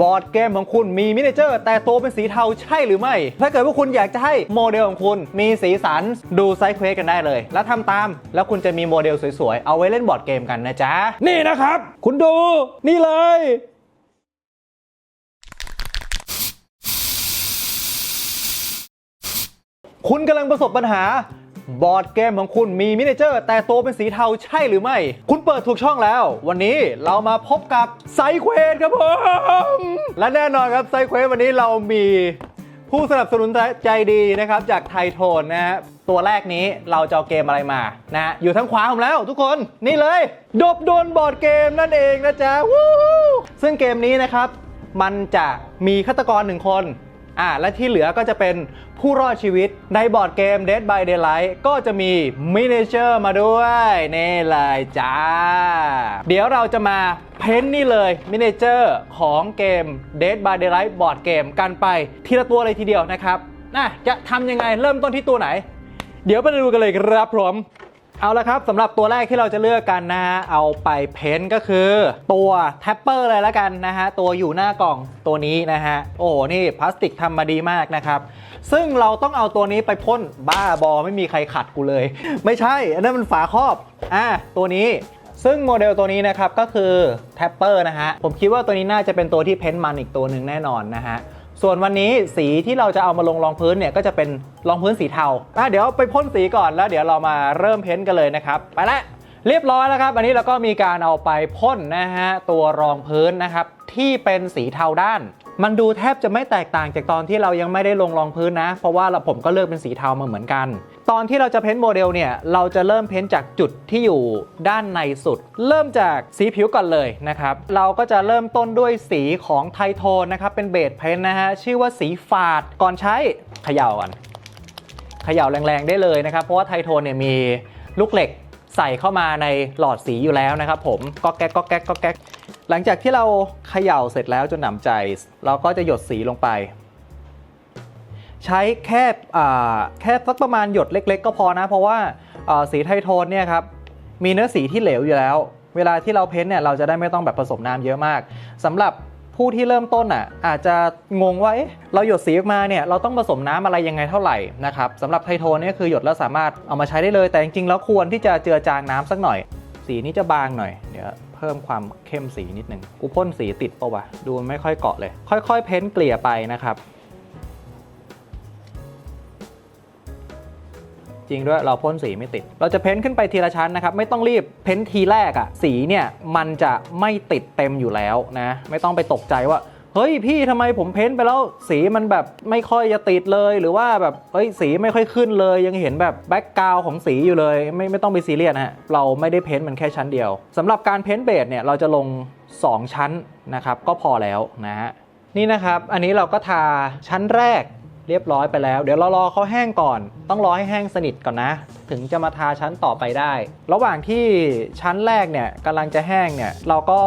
บอร์ดเกมของคุณมีมินิเจอร์ แต่ตัวเป็นสีเทาใช่หรือไม่ ถ้าเกิดว่าคุณอยากจะให้โมเดลของคุณมีสีสันดูไซส์เควสกันได้เลย แล้วทำตาม แล้วคุณจะมีโมเดลสวยๆ เอาไว้เล่นบอร์ดเกมกันนะจ๊ะ นี่นะครับ คุณดู นี่เลยคุณกำลังประสบปัญหา บอร์ดเกมของคุณมีมินิเจอร์ แต่ตัวเป็นสีเทาใช่หรือไม่ คุณเปิดถูกช่องแล้ว วันนี้เรามาพบกับไซเควสครับผม และแน่นอนครับไซเควสวันนี้เรามีผู้สนับสนุนใจดีนะครับ จากไทโทนนะฮะตัวแรกนี้เราจะเอาเกมอะไรมานะ อยู่ทางขวาผมแล้วทุกคนนี่เลย ดบโดนบอร์ดเกมนั่นเองนะจ๊ะวู้ฮู้ซึ่งเกมนี้นะครับ มันจะมีฆาตกรหนึ่งคน อ่าและที่เหลือก็จะเป็นผู้รอดชีวิตในบอร์ดเกม Dead by Daylight ก็จะมีมินิเจอร์มาด้วยนี่เลยจ้า เดี๋ยวเราจะมาเพ้นนี่เลยมินิเจอร์ของเกม Dead by Daylight บอร์ดเกมกันไปทีละตัวเลยทีเดียวนะครับน่ะจะทำยังไงเริ่มต้นที่ตัวไหน เดี๋ยวไปดูกันเลยครับผม เอาละครับสำหรับตัวแรกที่เราจะเลือกกันนะฮะเอาไปเพ้นท์ก็คือ ตัวแท็ปเปอร์เลยล้วกันนะฮะตัวอยู่หน้ากล่องตัวนี้นะฮะโอ้โหนี่พลาสติกทำมาดีมากนะครับซึ่งเราต้องเอาตัวนี้ไปพ่นบ้าบอไม่มีใครขัดกูเลย ไม่ใช่ อันนั้นมันฝาครอบอะตัวนี้ซึ่งโมเดลตัวนี้นะครับก็คือแท็ปเปอร์นะฮะผมคิดว่าตัวนี้น่าจะเป็นตัวที่เพ้นท์มันอีกตัวหนึ่งแน่นอนนะฮะ ส่วนวันนี้สีที่เราจะเอามาลงรองพื้นเนี่ยก็จะเป็นรองพื้นสีเทาอะเดี๋ยวไปพ่นสีก่อนแล้วเดี๋ยวเรามาเริ่มเพ้นท์กันเลยนะครับ ไปละเรียบร้อยแล้วครับ อันนี้เราก็มีการเอาไปพ่นนะฮะตัวรองพื้นนะครับที่เป็นสีเทาด้าน มันดูแทบจะไม่แตกต่างจากตอนที่เรายังไม่ได้ลงรองพื้นนะ เพราะว่าผมก็เลือกเป็นสีเทามาเหมือนกัน ตอนที่เราจะเพ้นท์โมเดลเนี่ย เราจะเริ่มเพ้นท์จากจุดที่อยู่ด้านในสุด เริ่มจากสีผิวก่อนเลยนะครับ เราก็จะเริ่มต้นด้วยสีของไทโทนนะครับ เป็นเบสเพ้นท์นะฮะ ชื่อว่าสีฝาด ก่อนใช้เขย่าก่อนเขย่าแรงๆได้เลยนะครับ เพราะว่าไทโทนเนี่ยมีลูกเหล็กใส่เข้ามาในหลอดสีอยู่แล้วนะครับผมก็แก๊กก็แก๊กก็แก๊ก หลังจากที่เราเขย่าเสร็จแล้วจนหนำใจ เราก็จะหยดสีลงไป ใช้แค่แค่สักประมาณหยดเล็ก ๆ ก็พอนะ เพราะว่าสีไทโทนเนี่ยครับมีเนื้อสีที่เหลวอยู่แล้ว เวลาที่เราเพ้นท์เนี่ยเราจะได้ไม่ต้องแบบผสมน้ำเยอะมากสำหรับผู้ที่เริ่มต้นอะอาจจะงงว่าเอ๊ะเราหยดสีออกมาเนี่ยเราต้องผสมน้ำอะไรยังไงเท่าไหร่นะครับสำหรับไทโทนเนี่ยคือหยดแล้วสามารถเอามาใช้ได้เลย แต่จริงๆแล้วควรที่จะเจือจางน้ำสักหน่อย สีนี้จะบางหน่อยเดี๋ยว เพิ่มความเข้มสีนิดนึงกูพ่นสีติดปะวะดูมันไม่ค่อยเกาะเลย ค่อย ๆ เพ้นเกลี่ยไปนะครับ จริงด้วยเราพ่นสีไม่ติด เราจะเพ้นขึ้นไปทีละชั้นนะครับ ไม่ต้องรีบเพ้นทีแรกอะสีเนี่ยมันจะไม่ติดเต็มอยู่แล้วนะ ไม่ต้องไปตกใจว่า เฮ้ยพี่ทำไมผมเพ้นไปแล้วสีมันแบบไม่ค่อยจะติดเลยหรือว่าแบบเฮ้ยสีไม่ค่อยขึ้นเลย ยังเห็นแบบแบ็กกราวของสีอยู่เลยไม่ไม่ต้องไปซีเรียสนะฮะเราไม่ได้เพ้นมันแค่ชั้นเดียวสำหรับการเพ้นเบสเนี่ยเราจะลง 2 ชั้นนะครับก็พอแล้วนะฮะนี่นะครับอันนี้เราก็ทาชั้นแรกเรียบร้อยไปแล้ว เดี๋ยวเรารอเขาแห้งก่อน ต้องรอให้แห้งสนิทก่อนนะ ถึงจะมาทาชั้นต่อไปได้ ระหว่างที่ชั้นแรกเนี่ยกำลังจะแห้งเนี่ยเราก็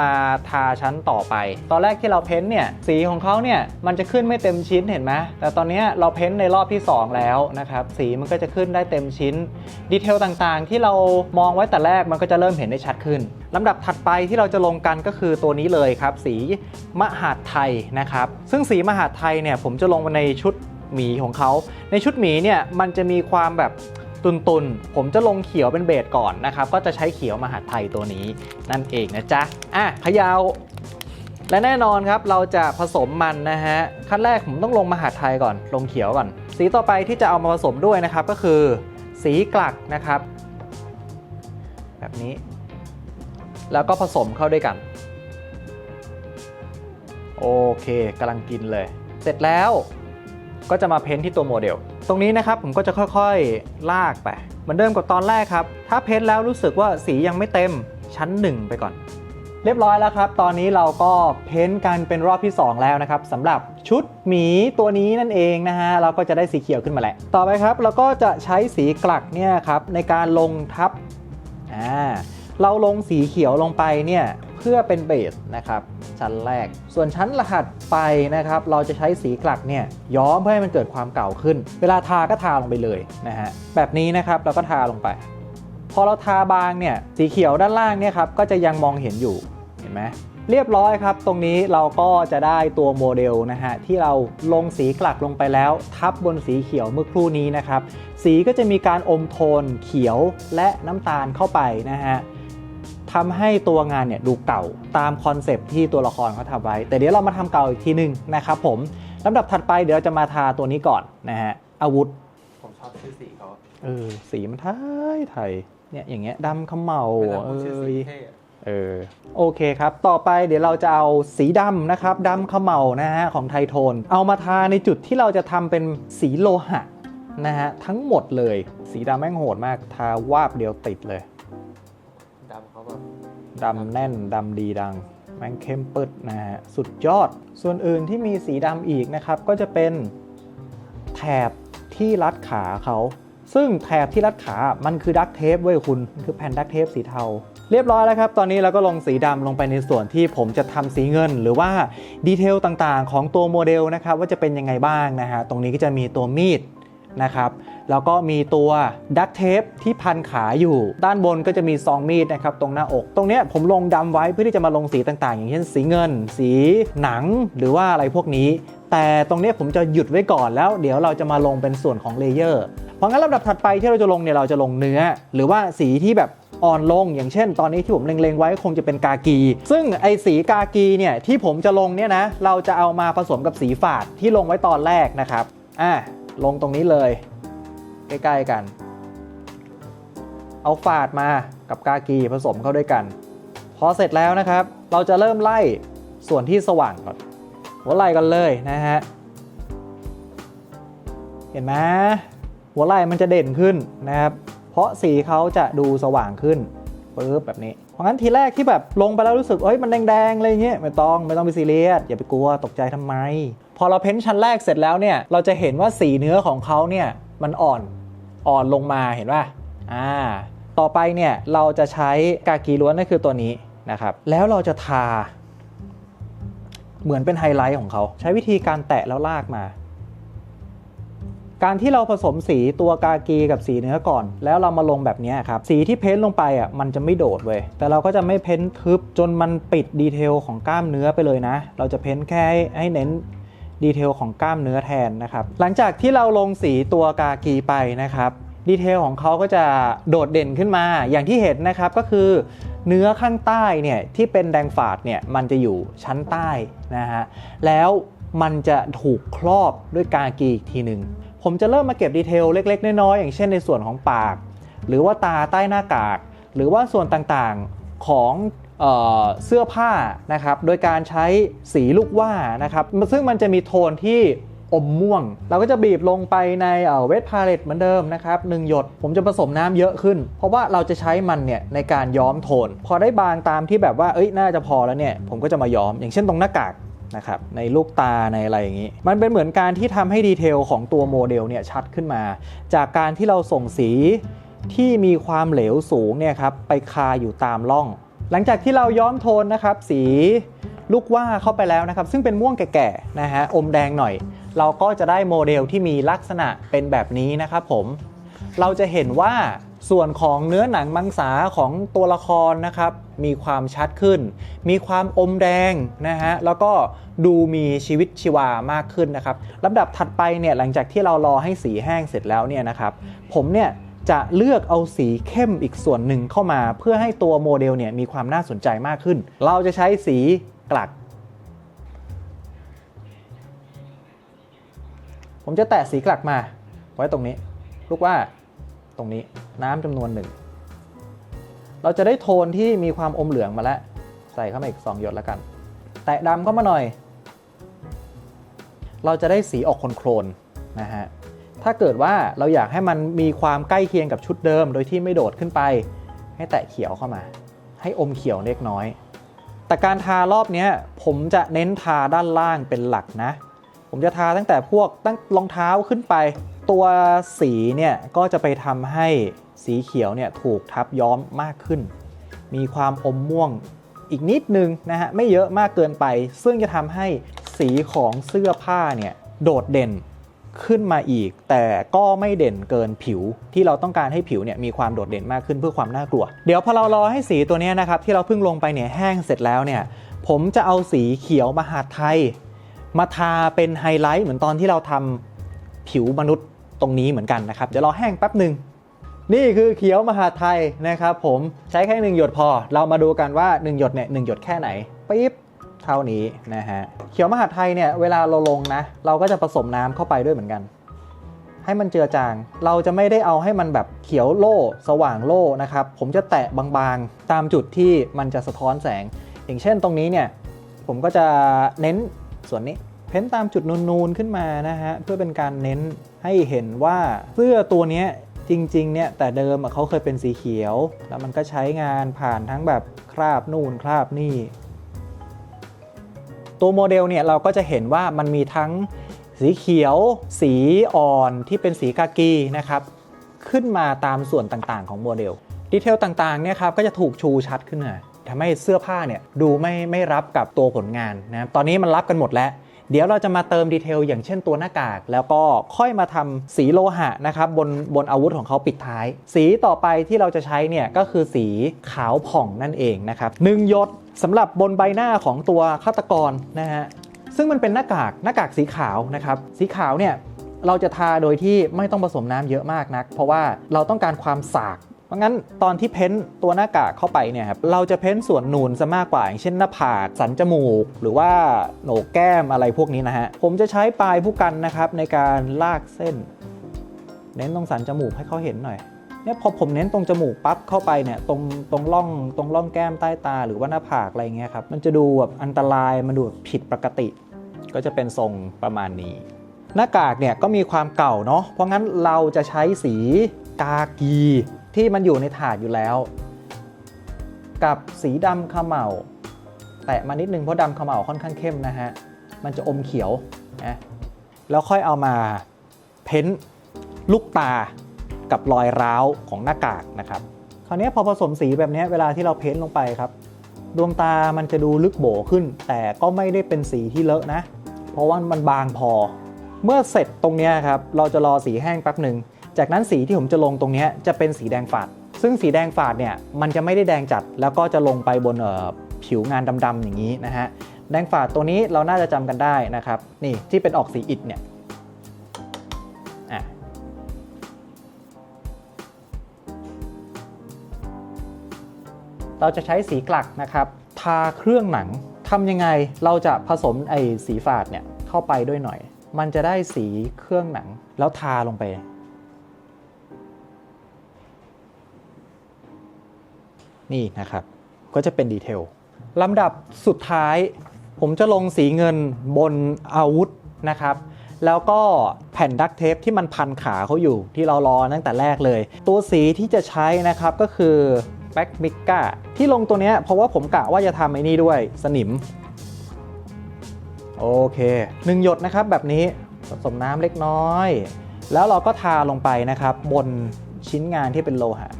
มาทาชั้นต่อไป ตอนแรกที่เราเพ้นท์เนี่ยสีของเขาเนี่ยมันจะขึ้นไม่เต็มชิ้นเห็นไหมแต่ตอนนี้เราเพ้นท์ในรอบที่ 2 แล้วนะครับสีมันก็จะขึ้นได้เต็มชิ้นดีเทลต่างๆ ที่เรามองไว้แต่แรกมันก็จะเริ่มเห็นได้ชัดขึ้นลำดับถัดไปที่เราจะลงกันก็คือตัวนี้เลยครับ สีมหาดไทยนะครับ ซึ่งสีมหาดไทยเนี่ยผมจะลงมาในชุดหมีของเขา ในชุดหมีเนี่ยมันจะมีความแบบ ตุนๆผมจะลงเขียวเป็นเบสก่อนนะครับ ก็จะใช้เขียวมหาดไทยตัวนี้นั่นเองนะจ๊ะ อะเขยาว และแน่นอนครับเราจะผสมมันนะฮะ ขั้นแรกผมต้องลงมหาดไทยก่อน ลงเขียวก่อน สีต่อไปที่จะเอามาผสมด้วยนะครับก็คือ สีกลักนะครับ แบบนี้ แล้วก็ผสมเข้าด้วยกัน โอเคกำลังกินเลย เสร็จแล้วก็จะมาเพ้นที่ตัวโมเดล ตรงนี้นะครับผมก็จะค่อยๆลากไปเหมือนเดิมกับตอนแรกครับ ถ้าเพ้นแล้วรู้สึกว่าสียังไม่เต็มชั้น 1 ไปก่อน เรียบร้อยแล้วครับ ตอนนี้เราก็เพ้นกันเป็นรอบที่ 2 แล้วนะครับสำหรับชุดหมีตัวนี้นั่นเองนะฮะเราก็จะได้สีเขียวขึ้นมาแหละต่อไปครับเราก็จะใช้สีกลักเนี่ยครับในการลงทับอ่าเราลงสีเขียวลงไปเนี่ย พื่อเป็นเบสนะครับชั้นแรก ส่วนชั้นรหัสไปนะครับ เราจะใช้สีกลักเนี่ยย้อมเพื่อให้มันเกิดความเก่าขึ้น เวลาทาก็ทาลงไปเลยนะฮะแบบนี้นะครับเราก็ทาลงไป พอเราทาบางเนี่ยสีเขียวด้านล่างเนี่ยครับก็จะยังมองเห็นอยู่เห็นไหมเรียบร้อยครับ ตรงนี้เราก็จะได้ตัวโมเดลนะฮะที่เราลงสีกลักลงไปแล้ว ทับบนสีเขียวเมื่อครู่นี้นะครับ สีก็จะมีการอมโทนเขียวและน้ำตาลเข้าไปนะฮะ ทำให้ตัวงานเนี่ยดูเก่าตามคอนเซปต์ที่ตัวละครเขาทำไว้ แต่เดี๋ยวเรามาทำเก่าอีกทีหนึ่งนะครับผมลำดับถัดไปเดี๋ยวเราจะมาทาตัวนี้ก่อนนะฮะอาวุธผมชอบชื่อสีเขาเออสีมันไทยไทยเนี่ยอย่างเงี้ยดำขมเหลาเวลาเอพูดชื่อสียเท่อะเออโอเคครับ ต่อไปเดี๋ยวเราจะเอาสีดำนะครับดำขมเหลานะฮะของไทโทน เอามาทาในจุดที่เราจะทำเป็นสีโลหะนะฮะทั้งหมดเลย สีดำแม่งโหดมากทาวาบเดียวติดเลยดำเขาแบบ ดำแน่นดำดีดังแมงเข้มปึดนะฮะสุดยอด ส่วนอื่นที่มีสีดำอีกนะครับ ก็จะเป็นแถบที่รัดขาเขา ซึ่งแถบที่รัดขา มันคือดักเทปเว้ยคุณ คือแผ่นดักเทปสีเทา เรียบร้อยแล้วครับ ตอนนี้เราก็ลงสีดำลงไปในส่วนที่ผมจะทำสีเงิน หรือว่าดีเทลต่างๆ ของตัวโมเดลนะครับว่าจะเป็นยังไงบ้างนะฮะ ตรงนี้ก็จะมีตัวมีด นะครับ แล้วก็มีตัวดักเทปที่พันขาอยู่ ด้านบนก็จะมีซองมีดนะครับตรงหน้าอก ตรงเนี้ยผมลงดำไว้เพื่อที่จะมาลงสีต่างๆ อย่างเช่นสีเงิน สีหนังหรือว่าอะไรพวกนี้ แต่ตรงเนี้ยผมจะหยุดไว้ก่อนแล้ว เดี๋ยวเราจะมาลงเป็นส่วนของเลเยอร์ เพราะงั้นลำดับถัดไปที่เราจะลงเนี่ยเราจะลงเนื้อ หรือว่าสีที่แบบอ่อนลงอย่างเช่น ตอนนี้ที่ผมเล็งๆไว้คงจะเป็นกากี ซึ่งไอสีกากีเนี่ยที่ผมจะลงเนี่ยนะเราจะเอามาผสมกับสีฝาดที่ลงไว้ตอนแรกนะครับอะ ลงตรงนี้เลย ใกล้ๆกัน เอาฝาดมากับกากีผสมเข้าด้วยกัน พอเสร็จแล้วนะครับ เราจะเริ่มไล่ส่วนที่สว่างก่อนหัวไหล่กันเลยนะฮะ เห็นไหมหัวไหล่มันจะเด่นขึ้นนะครับ เพราะสีเขาจะดูสว่างขึ้นปึ๊บแบบนี้ เพราะงั้นทีแรกที่แบบลงไปแล้วรู้สึกเอ้ยมันแดงๆอะไรเงี้ยไม่ต้องไม่ต้องไปซีเรียสอย่าไปกลัวตกใจทำไม พอเราเพ้นชั้นแรกเสร็จแล้วเนี่ยเราจะเห็นว่าสีเนื้อของเขาเนี่ยมันอ่อนอ่อนลงมาเห็นป่ะอ่าต่อไปเนี่ยเราจะใช้กากีล้วนนั่นคือตัวนี้นะครับแล้วเราจะทา เหมือนเป็นไฮไลท์ของเขา ใช้วิธีการแตะแล้วลากมา การที่เราผสมสีตัวกากีกับสีเนื้อก่อน แล้วเรามาลงแบบนี้ครับสีที่เพ้นท์ลงไปอะมันจะไม่โดดเว้ยแต่เราก็จะไม่เพ้นท์ทึบจนมันปิดดีเทลของกล้ามเนื้อไปเลยนะ เราจะเพ้นท์แค่ให้เน้น ดีเทลของกล้ามเนื้อแทนนะครับ หลังจากที่เราลงสีตัวกากีไปนะครับดีเทลของเขาก็จะโดดเด่นขึ้นมาอย่างที่เห็นนะครับก็คือ เนื้อข้างใต้เนี่ยที่เป็นแดงฝาดเนี่ยมันจะอยู่ชั้นใต้นะฮะแล้วมันจะถูกครอบด้วยกากีอีกทีหนึ่งผมจะเริ่มมาเก็บดีเทลเล็ก ๆ น้อยๆอย่างเช่นในส่วนของปาก หรือว่าตาใต้หน้ากาก หรือว่าส่วนต่างๆของ เสื้อผ้านะครับโดยการใช้สีลูกว่านะครับซึ่งมันจะมีโทนที่อมม่วง เราก็จะบีบลงไปในเวทพาเลตเหมือนเดิมนะครับหนึ่งหยดผมจะผสมน้ำเยอะขึ้น เพราะว่าเราจะใช้มันเนี่ยในการย้อมโทน พอได้บางตามที่แบบว่าเอ้ยน่าจะพอแล้วเนี่ยผมก็จะมาย้อม อย่างเช่นตรงหน้ากากนะครับในลูกตาในอะไรอย่างนี้ มันเป็นเหมือนการที่ทำให้ดีเทลของตัวโมเดลเนี่ยชัดขึ้นมา จากการที่เราส่งสีที่มีความเหลวสูงเนี่ยครับไปคาอยู่ตามร่อง หลังจากที่เราย้อมโทนนะครับ สีลูกว่าเข้าไปแล้วนะครับ ซึ่งเป็นม่วงแก่ๆนะฮะอมแดงหน่อย เราก็จะได้โมเดลที่มีลักษณะเป็นแบบนี้นะครับผมเราจะเห็นว่าส่วนของเนื้อหนังมังสาของตัวละครนะครับ มีความชัดขึ้น มีความอมแดงนะฮะแล้วก็ดูมีชีวิตชีวามากขึ้นนะครับลำดับถัดไปเนี่ยหลังจากที่เรารอให้สีแห้งเสร็จแล้วเนี่ยนะครับ ผมเนี่ย จะเลือกเอาสีเข้มอีกส่วนหนึ่งเข้ามา เพื่อให้ตัวโมเดลเนี่ยมีความน่าสนใจมากขึ้น เราจะใช้สีกลัก ผมจะแตะสีกลักมา ไว้ตรงนี้ ลูกว่าตรงนี้น้ำจำนวนหนึ่ง เราจะได้โทนที่มีความอมเหลืองมาแล้ว ใส่เข้ามาอีก 2 หยดแล้วกัน แตะดำเข้ามาหน่อย เราจะได้สีออกโคลนๆนะฮะ ถ้าเกิดว่าเราอยากให้มันมีความใกล้เคียงกับชุดเดิม โดยที่ไม่โดดขึ้นไป ให้แตะเขียวเข้ามา ให้อมเขียวเล็กน้อย แต่การทารอบนี้ผมจะเน้นทาด้านล่างเป็นหลักนะ ผมจะทาตั้งแต่พวกตั้งรองเท้าขึ้นไป ตัวสีเนี่ยก็จะไปทำให้สีเขียวเนี่ยถูกทับย้อมมากขึ้น มีความอมม่วงอีกนิดนึงนะฮะไม่เยอะมากเกินไป ซึ่งจะทำให้สีของเสื้อผ้าเนี่ยโดดเด่น ขึ้นมาอีก แต่ก็ไม่เด่นเกินผิว ที่เราต้องการให้ผิวเนี่ยมีความโดดเด่นมากขึ้นเพื่อความน่ากลัว เดี๋ยวพอเรารอให้สีตัวนี้นะครับที่เราเพิ่งลงไปเนี่ยแห้งเสร็จแล้วเนี่ยผมจะเอาสีเขียวมหาไทย มาทาเป็นไฮไลท์เหมือนตอนที่เราทำผิวมนุษย์ตรงนี้เหมือนกันนะครับเดี๋ยวรอแห้งแป๊บหนึ่งนี่คือเขียวมหาไทยนะครับผมใช้แค่หนึ่งหยดพอ เรามาดูกันว่า 1 หยดเนี่ยหหยดแค่ไหนปิ๊บ เท่านี้นะฮะเขียวมหาไทยเนี่ยเวลาเราลงนะ เราก็จะผสมน้ำเข้าไปด้วยเหมือนกัน ให้มันเจือจาง เราจะไม่ได้เอาให้มันแบบเขียวโล่ สว่างโล่นะครับ ผมจะแตะบางๆ ตามจุดที่มันจะสะท้อนแสง อย่างเช่นตรงนี้เนี่ยผมก็จะเน้นส่วนนี้ เพ้นตามจุดนูนๆขึ้นมานะฮะเพื่อเป็นการเน้นให้เห็นว่าเสื้อตัวนี้จริงๆ เนี่ยแต่เดิมเขาเคยเป็นสีเขียว แล้วมันก็ใช้งานผ่านทั้งแบบคราบนู่นคราบนี่ ตัวโมเดลเนี่ยเราก็จะเห็นว่ามันมีทั้งสีเขียว สีอ่อนที่เป็นสีกากีนะครับ ขึ้นมาตามส่วนต่างๆ ของโมเดล ดีเทลต่างๆเนี่ยครับก็จะถูกชูชัดขึ้นมาทำให้เสื้อผ้าเนี่ยดูไม่ไม่รับกับตัวผลงานนะครับตอนนี้มันรับกันหมดแล้ว เดี๋ยวเราจะมาเติมดีเทลอย่างเช่นตัวหน้ากาก แล้วก็ค่อยมาทำสีโลหะนะครับบนบนอาวุธของเขาปิดท้าย สีต่อไปที่เราจะใช้เนี่ยก็คือสีขาวผ่องนั่นเองนะครับหนึ่งยดสำหรับบนใบหน้าของตัวฆาตกรนะฮะซึ่งมันเป็นหน้ากากหน้ากากสีขาวนะครับสีขาวเนี่ยเราจะทาโดยที่ไม่ต้องผสมน้ำเยอะมากนัก เพราะว่าเราต้องการความสาก เพราะงั้นตอนที่เพ้นตัวหน้ากากเข้าไปเนี่ยครับเราจะเพ้นส่วนนูนซะมากกว่า อย่างเช่นหน้าผากสันจมูก หรือว่าโหนกแก้มอะไรพวกนี้นะฮะผมจะใช้ปลายผู้กันนะครับในการลากเส้น เน้นตรงสันจมูกให้เขาเห็นหน่อยเนี่ยพอผมเน้นตรงจมูกปั๊บเข้าไปเนี่ยตรงตรงร่องตรงร่องแก้มใต้ตา หรือว่าหน้าผากอะไรเงี้ยครับมันจะดูแบบอันตรายมันดูแบบผิดปกติ ก็จะเป็นทรงประมาณนี้ หน้ากากเนี่ยก็มีความเก่าเนาะเพราะงั้นเราจะใช้สีกากี ที่มันอยู่ในถาดอยู่แล้ว กับสีดำขมเหลาแตะมานิดนึงเพราะดำขมเหลาค่อนข้างเข้มนะฮะ มันจะอมเขียวนะแล้วค่อยเอามาเพ้นท์ลูกตากับรอยร้าวของหน้ากากนะครับ คราวนี้พอผสมสีแบบนี้เวลาที่เราเพ้นท์ลงไปครับ ดวงตามันจะดูลึกโบขึ้น แต่ก็ไม่ได้เป็นสีที่เลอะนะ เพราะว่ามันบางพอ เมื่อเสร็จตรงนี้ครับ เราจะรอสีแห้งแป๊บหนึ่ง จากนั้นสีที่ผมจะลงตรงนี้จะเป็นสีแดงฝาด ซึ่งสีแดงฝาดเนี่ยมันจะไม่ได้แดงจัด แล้วก็จะลงไปบนผิวงานดำๆอย่างนี้นะฮะแดงฝาดตัวนี้เราน่าจะจำกันได้นะครับ นี่ที่เป็นออกสีอิฐเนี่ยเราจะใช้สีกลักนะครับทาเครื่องหนังทำยังไงเราจะผสมไอ้สีฝาดเนี่ยเข้าไปด้วยหน่อย มันจะได้สีเครื่องหนังแล้วทาลงไป นี่นะครับ ก็จะเป็นดีเทลลำดับสุดท้าย ผมจะลงสีเงินบนอาวุธนะครับแล้วก็แผ่นดักเทปที่มันพันขาเขาอยู่ที่เรารอตั้งแต่แรกเลย ตัวสีที่จะใช้นะครับก็คือแบ็กมิก้าที่ลงตัวเนี้ยเพราะว่าผมกะว่าจะทำไอ้นี่ด้วยสนิม โอเคหนึ่งหยดนะครับแบบนี้ผสมน้ำเล็กน้อย แล้วเราก็ทาลงไปนะครับ บนชิ้นงานที่เป็นโลหะ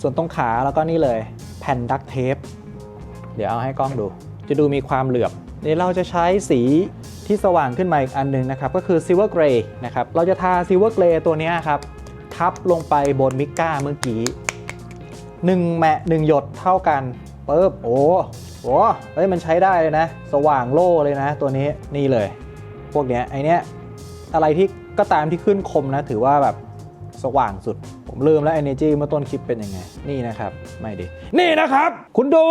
ส่วนตรงขาแล้วก็นี่เลย ผ่นดักเทป เดี๋ยวเอาให้กล้องดู จะดูมีความเหลือบเดี๋ยวเราจะใช้สีที่สว่างขึ้นมาอีกอันหนึงนะครับ ก็คือ Silver Gray นะครับ เราจะทา Silver Gray ตัวนี้ครับ ทับลงไปบนมิก้าเมื่อกี้หนึ่งแมะหนึ่งหยดเท่ากันปึ๊บโอ้โหเฮ้ยมันใช้ได้เลยนะ สว่างโล่เลยนะ ตัวนี้นี่เลย พวกเนี้ยไอเนี้ยอะไรที่ก็ตามที่ขึ้นคมนะ ถือว่าแบบ สว่างสุด ผมลืมแล้ว Energy เมื่อต้นคลิปเป็นยังไง นี่นะครับ ไม่ดิ นี่นะครับ คุณดู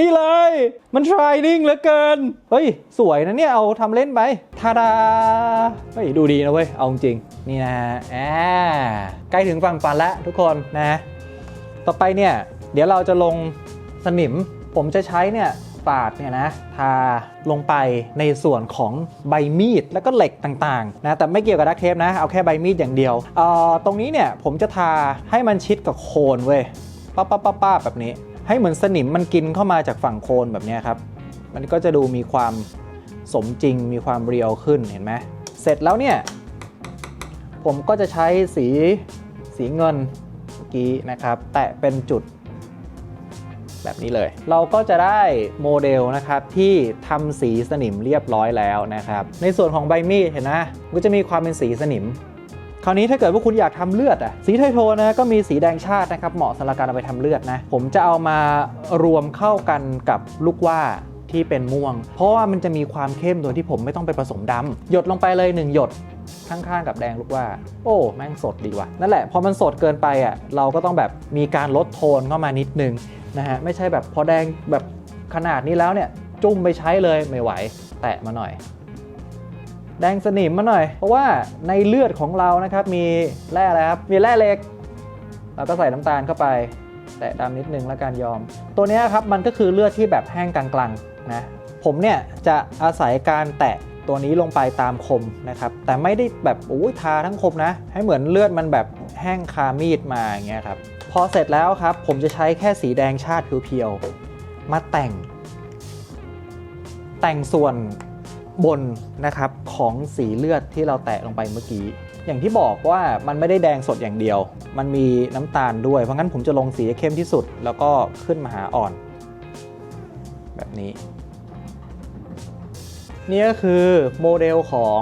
นี่เลย มัน Shining เหลือเกิน เฮ้ย สวยนะเนี่ย เอาทำเล่นไปทาดา เฮ้ย ดูดีนะเว้ย เอาจริง นี่นะฮะอ่าใกล้ถึงฝั่งฝันแล้วทุกคนนะ ต่อไปเนี่ย เดี๋ยวเราจะลงสนิม ผมจะใช้เนี่ย ปาดเนี่ยนะทาลงไปในส่วนของใบมีดแล้วก็เหล็กต่างๆนะแต่ไม่เกี่ยวกับดักเทปนะ เอาแค่ใบมีดอย่างเดียวเอ่อตรงนี้เนี่ยผมจะทาให้มันชิดกับโคนเว้ยป้าป้าป้าป้าแบบนี้ ให้เหมือนสนิมมันกินเข้ามาจากฝั่งโคนแบบนี้ครับมันก็จะดูมีความสมจริงมีความเรียวขึ้นเห็นไหมเสร็จแล้วเนี่ยผมก็จะใช้สีสีเงินเมื่อกี้นะครับ แตะเป็นจุด แบบนี้เลย เราก็จะได้โมเดลนะครับที่ทำสีสนิมเรียบร้อยแล้วนะครับ ในส่วนของใบมีดเห็นนะก็จะมีความเป็นสีสนิมคราวนี้ถ้าเกิดว่าคุณอยากทำเลือดอะสีไทโทนะก็มีสีแดงชาตินะครับเหมาะสำหรับการเอาไปทำเลือดนะผมจะเอามารวมเข้ากันกับลูกว่าที่เป็นม่วง เพราะว่ามันจะมีความเข้มโดยที่ผมไม่ต้องไปผสมดำหยดลงไปเลย 1 หยด ข้างๆกับแดงลูกว่า โอ้แม่งสดดีว่ะ นั่นแหละ พอมันสดเกินไปอะเราก็ต้องแบบมีการลดโทนเข้ามานิดนึงนะฮะไม่ใช่แบบพอแดงแบบขนาดนี้แล้วเนี่ยจุ่มไปใช้เลยไม่ไหว แตะมาหน่อย แดงสนิมมาหน่อย เพราะว่าในเลือดของเรานะครับมีแร่อะไรครับมีแร่เหล็กเราก็ใส่น้ำตาลเข้าไป แตะดำนิดนึงแล้วกันยอม ตัวนี้ครับมันก็คือเลือดที่แบบแห้งกลางๆนะผมเนี่ยจะอาศัยการแตะ ตัวนี้ลงไปตามคมนะครับ แต่ไม่ได้แบบโอ้ยทาทั้งคมนะ ให้เหมือนเลือดมันแบบแห้งคามีดมาอย่างเงี้ยครับ พอเสร็จแล้วครับ ผมจะใช้แค่สีแดงชาติเพียวๆมาแต่ง แต่งส่วนบนนะครับของสีเลือดที่เราแตะลงไปเมื่อกี้ อย่างที่บอกว่ามันไม่ได้แดงสดอย่างเดียว มันมีน้ำตาลด้วย เพราะงั้นผมจะลงสีเข้มที่สุด แล้วก็ขึ้นมาหาอ่อน แบบนี้ นี่ก็คือโมเดลของ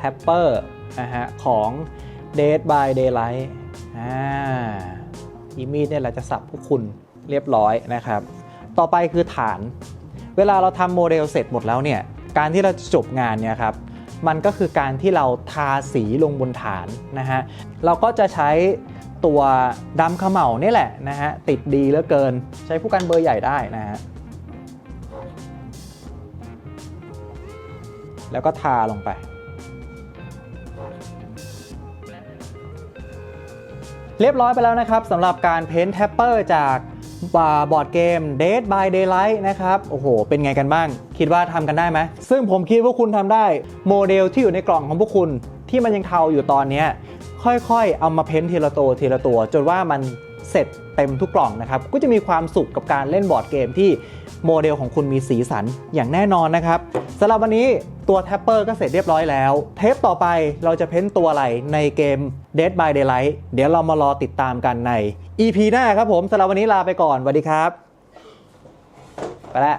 t a p p e r นะฮะของ Dead by Daylight อ่าอีมีดเนี่ยเราจะสับพวกคุณเรียบร้อยนะครับ ต่อไปคือฐาน เวลาเราทำโมเดลเสร็จหมดแล้วเนี่ย การที่เราจะจบงานเนี่ยครับ มันก็คือการที่เราทาสีลงบนฐานนะฮะ เราก็จะใช้ตัวดำเขม่านี่แหละนะฮะ ติดดีเหลือเกิน ใช้ผู้กันเบอร์ใหญ่ได้นะฮะ แล้วก็ทาลงไป เรียบร้อยไปแล้วนะครับสำหรับการเพ้นท์แทปเปอร์จากบอร์ดเกม Dead by Daylight นะครับ โอ้โห เป็นไงกันบ้าง คิดว่าทำกันได้ไหม ซึ่งผมคิดว่าคุณทำได้ โมเดลที่อยู่ในกล่องของพวกคุณ ที่มันยังเทาอยู่ตอนนี้ ค่อยๆ เอามาเพ้นทีละตัวทีละตัว จนว่ามันเสร็จเต็มทุกกล่องนะครับ ก็จะมีความสุขกับการเล่นบอร์ดเกมที่ โมเดลของคุณมีสีสันอย่างแน่นอนนะครับสำหรับวันนี้ตัวแท็ปเปอร์ก็เสร็จเรียบร้อยแล้ว เทปต่อไปเราจะเพ้นตัวอะไรในเกม Dead by Daylight เดี๋ยวเรามารอติดตามกันใน EP หน้าครับผมสำหรับวันนี้ลาไปก่อนสวัสดีครับ ไปแล้ว